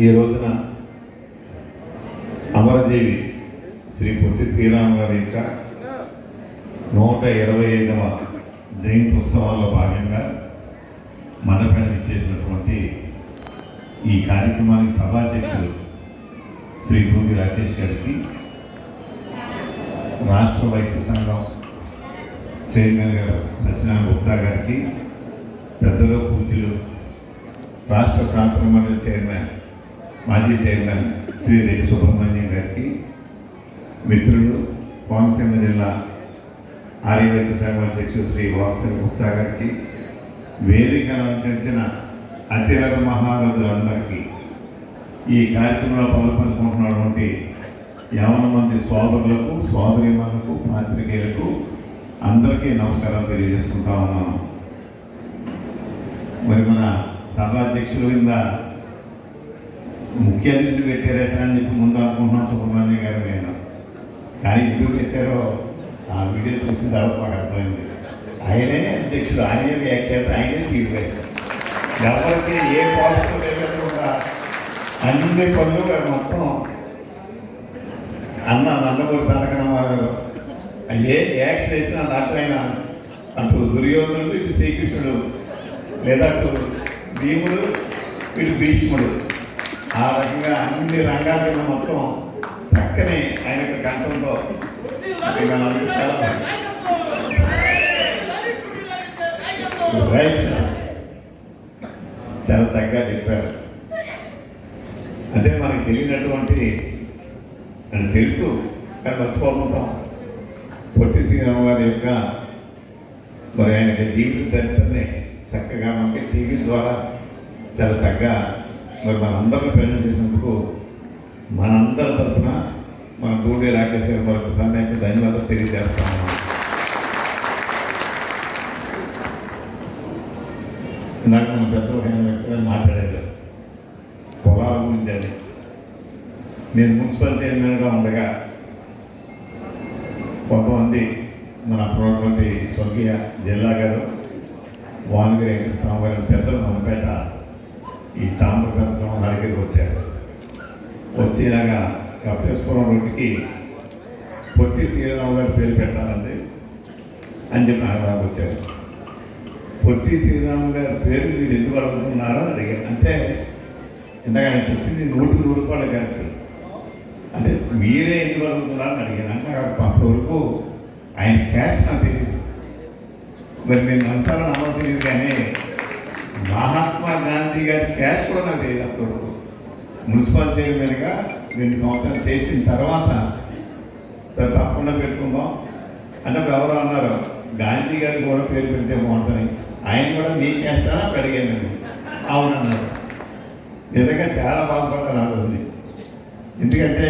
ఈ రోజున అమరజీవి శ్రీ పొట్టి శ్రీరామ్ గారి యొక్క నూట ఇరవై ఐదవ జయంతి ఉత్సవాల్లో భాగంగా మనపేట చేసినటువంటి ఈ కార్యక్రమానికి సభాధ్యక్షులు శ్రీ భూమి రాకేష్ గారికి రాష్ట్ర వైశ్య సంఘం చైర్మన్ గారు సత్యనారాయణ గుప్తా గారికి పెద్దలు పూజలు రాష్ట్ర శాసన మండలి చైర్మన్ మాజీ చైర్మన్ శ్రీ రెడ్డి సుబ్రహ్మణ్యం గారికి మిత్రులు కోనసీమ జిల్లా ఆర్యవైశ్య శాఖ అధ్యక్షుడు శ్రీ వాత్సల్ గుప్తా గారికి వేదిక అలంకరించిన అతిరథ మహారథులందరికీ ఈ కార్యక్రమంలో పాల్పంచుకుంటున్నటువంటి యావన మంది సోదరులకు సోదరిమణులకు పాత్రికేయులకు అందరికీ నమస్కారం తెలియజేసుకుంటా ఉన్నాను. మరి మన సభాధ్యక్షులు కింద ముఖ్య అతిథులు పెట్టారట అని చెప్పి ముందు అనుకుంటున్నాం సుబ్రహ్మణ్యం గారు నేను. కానీ ఎందుకు పెట్టారో ఆ వీడియో చూసిన తర్వాత మాకు అర్థమైంది. ఆయనే అధ్యక్షుడు ఆయనే వ్యాఖ్యాత ఆయనే చీఫ్ గెస్ట్. ఎవరికి ఏ పాలసీ లేకుండా అన్ని పనులు మొత్తం అన్న నందమూరి తారక రామారావు ఏ యాక్షన్ వేసినా దాంట్లో ఆయన అటు దుర్యోధనుడు ఇటు శ్రీకృష్ణుడు లేదా అటు భీముడు ఇటు భీష్ముడు. ఆ రకంగా అన్ని రంగాల్లో మొత్తం చక్కని ఆయన యొక్క కంఠంతో చాలా రైట్ సార్. చాలా చక్కగా చెప్పారు అంటే మనకి తెలియనటువంటి అని తెలుసు కానీ మర్చిపోతుంటాం పొట్టి శ్రీరామ గారి యొక్క మరి ఆయన యొక్క జీవిత చరిత్రని చక్కగా మనకి టీవీ ద్వారా చాలా చక్కగా మరి మనందరిని ప్రయాణం చేసినందుకు మనందరి తరఫున మన గూడి రాకేష్ గారు మరొక సమయానికి ధన్యవాదాలు తెలియజేస్తాము. ఇందాక మన పెద్దలు ఒక వ్యక్తులు మాట్లాడారు. పొలాల గురించి అది నేను మున్సిపల్ చైర్మన్గా ఉండగా కొంతమంది మన అప్పుడున్నటువంటి స్వర్గీయ జిల్లా గారు వానగిరి వెంకట స్వామి గారి పెద్దలు మనపేట ఈ చాంబర్ పెద్దలు దగ్గరికి వచ్చారు. వచ్చి ఇలాగా కప్పేశ్వరం రోడ్డుకి పొట్టి శ్రీరామ గారి పేరు పెట్టాలండి అని చెప్పి నాకు వచ్చారు. పొట్టి శ్రీరామ గారి పేరు మీరు ఎందుకు అడుగుతున్నారో అడిగారు. అంటే ఇందాక ఆయన చెప్పింది నూటి నూరు రూపాయలు కరెక్ట్. అంటే మీరే ఎందుకు అడుగుతున్నారని అడిగాను అంటే అప్పటి వరకు ఆయన క్యాస్ట్ నాకు తెలియదు మరి నేను అంతా నమ్మకం తెలియదు కానీ మహాత్మా గాంధీ గారి క్యాష్ కూడా నాకు తెలియదు అప్పుడు మున్సిపల్ చైర్మన్గా రెండు సంవత్సరాలు చేసిన తర్వాత సరే తప్పకుండా పెట్టుకుందాం అంటే అప్పుడు ఎవరు అన్నారు గాంధీ గారికి కూడా పేరు పెడితే బాగుంటుంది. ఆయన కూడా మీ క్యాస్ట్ అని అప్పుడు అడిగాను నేను. అవునన్నారు నిజంగా చాలా బాధపడ్డాను ఆ రోజుని. ఎందుకంటే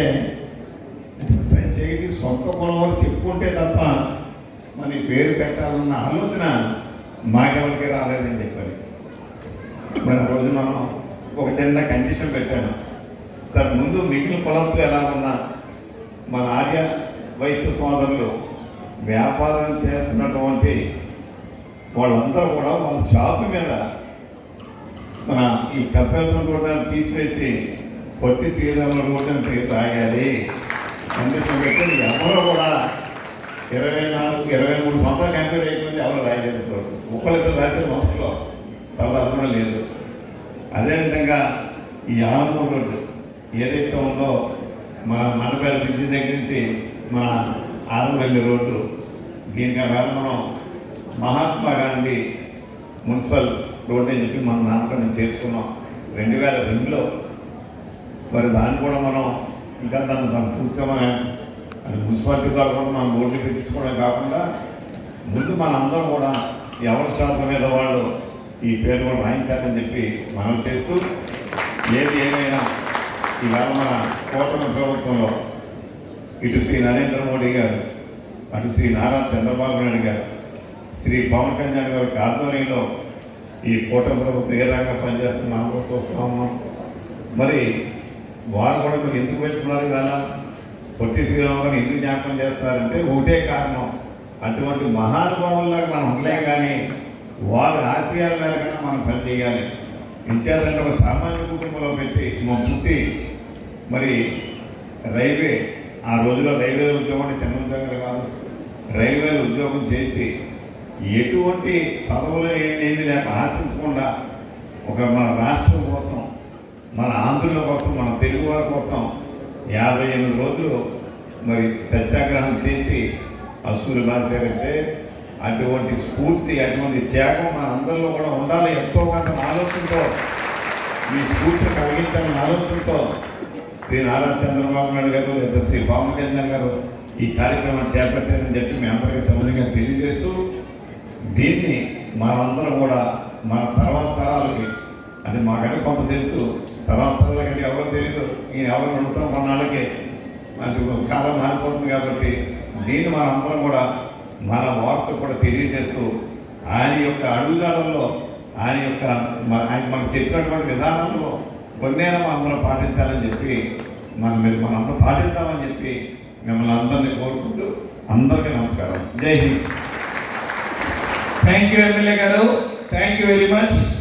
పంచాయతీ సొంత కులం చెప్పుకుంటే తప్ప మన పేరు పెట్టాలన్న ఆలోచన మాకెవరికి రాలేదని చెప్పాలి. మన రోజున ఒక చిన్న కండిషన్ పెట్టాను. సార్ ముందు మిగిలిన కులస్తులు ఎలా ఉన్నా మన ఆర్య వయస్సు సోదరులు వ్యాపారం చేస్తున్నటువంటి వాళ్ళందరూ కూడా వాళ్ళ షాపు మీద మన ఈ కప్పేశ్వరం కూడా తీసివేసి పొట్టి శ్రీరాములు కూడా పేరు రాయాలి. కండిషన్ పెట్టి ఎవరు కూడా ఇరవై నాలుగు ఇరవై మూడు సంవత్సరాలు కంప్లీట్ అయిపోయింది ఎవరు రాయలేదు. ఒకళ్ళిద్దరు రాసిన మొదట్లో తర్వాత కూడా లేదు. అదేవిధంగా ఈ ఆనందం రోడ్డు ఏదైతే ఉందో మన మండపేట బ్రిడ్జి దగ్గర నుంచి మన ఆరంవెల్లి రోడ్డు దీనికి మనం మహాత్మా గాంధీ మున్సిపల్ రోడ్డు అని చెప్పి మనం నామకరణం చేసుకున్నాం. రెండు వేల రెండులో మరి దాన్ని కూడా మనం ఇంకా దాన్ని మనం పూర్తిగా అది మున్సిపాలిటీ ద్వారా కూడా మనం రోడ్లు పెట్టించుకోవడం కాకుండా ముందు మనందరం కూడా ఎవరి శాతం మీద వాళ్ళు ఈ పేరు కూడా రాయించాలని చెప్పి మనం చేస్తూ ఏది ఏమైనా ఇవాళ మన కూటమి ప్రభుత్వంలో ఇటు శ్రీ నరేంద్ర మోడీ గారు అటు శ్రీ నారా చంద్రబాబు నాయుడు గారు శ్రీ పవన్ కళ్యాణ్ గారి ఆధ్వర్యంలో ఈ కూటమి ప్రభుత్వం ఏ రకంగా పనిచేస్తుందో మనం కూడా చూస్తూ ఉన్నాం. మరి వారు కూడా మీరు ఎందుకు పెట్టుకున్నారు కదా పొట్టి శ్రీరామ్ గారు ఎందుకు జ్ఞాపకం చేస్తారంటే ఒకటే కారణం. అటువంటి మహానుభావుల్లాగా మనం ఉండలేం కానీ వారి ఆశయాల మేరకన్నా మనం పని చేయాలి. ఇన్ఛార్జ్ ఒక సామాన్య కుటుంబంలో పెట్టి మా పుట్టి మరి రైల్వే ఆ రోజుల్లో రైల్వే ఉద్యోగం అంటే చిన్న ఉద్యోగాలు కాదు. రైల్వే ఉద్యోగం చేసి ఎటువంటి పదవులు ఏమేమి లేక ఆశించకుండా ఒక మన రాష్ట్రం కోసం మన ఆంధ్రుల కోసం మన తెలుగు వారి కోసం యాభై ఎనిమిది రోజులు మరి సత్యాగ్రహం చేసి అసూలు బాసారంటే అటువంటి స్ఫూర్తి అటువంటి త్యాగం మన అందరిలో కూడా ఉండాలి. ఎంతో కొంత ఆలోచనతో ఈ స్ఫూర్తి కలిగించాలని ఆలోచనతో శ్రీ నారా చంద్రబాబు నాయుడు గారు లేదా శ్రీ పవన్ కళ్యాణ్ గారు ఈ కార్యక్రమం చేపట్టారని చెప్పి మీ అందరికీ సమయంగా తెలియజేస్తూ దీన్ని మనమందరం కూడా మన తర్వాత తరాలకి అంటే మాకంటే కొంత తెలుసు తర్వాత తరాలకంటే ఎవరో తెలియదు ఈయన ఎవరు అడుగుతాం కొన్నాళ్ళకి అంటే కాలం మారిపోతుంది కాబట్టి దీన్ని మనందరం కూడా మన వారసు కూడా తెలియజేస్తూ ఆయన యొక్క అడుగుజాడల్లో ఆయన యొక్క ఆయన మనకు చెప్పినటువంటి విధానంలో కొన్నేళ్ళ మనందరం పాటించాలని చెప్పి మనం మీరు మనందరం పాటిద్దామని చెప్పి మిమ్మల్ని అందరినీ కోరుకుంటూ అందరికీ నమస్కారం. Jai Hind. Thank you MLA గారు. Thank you very much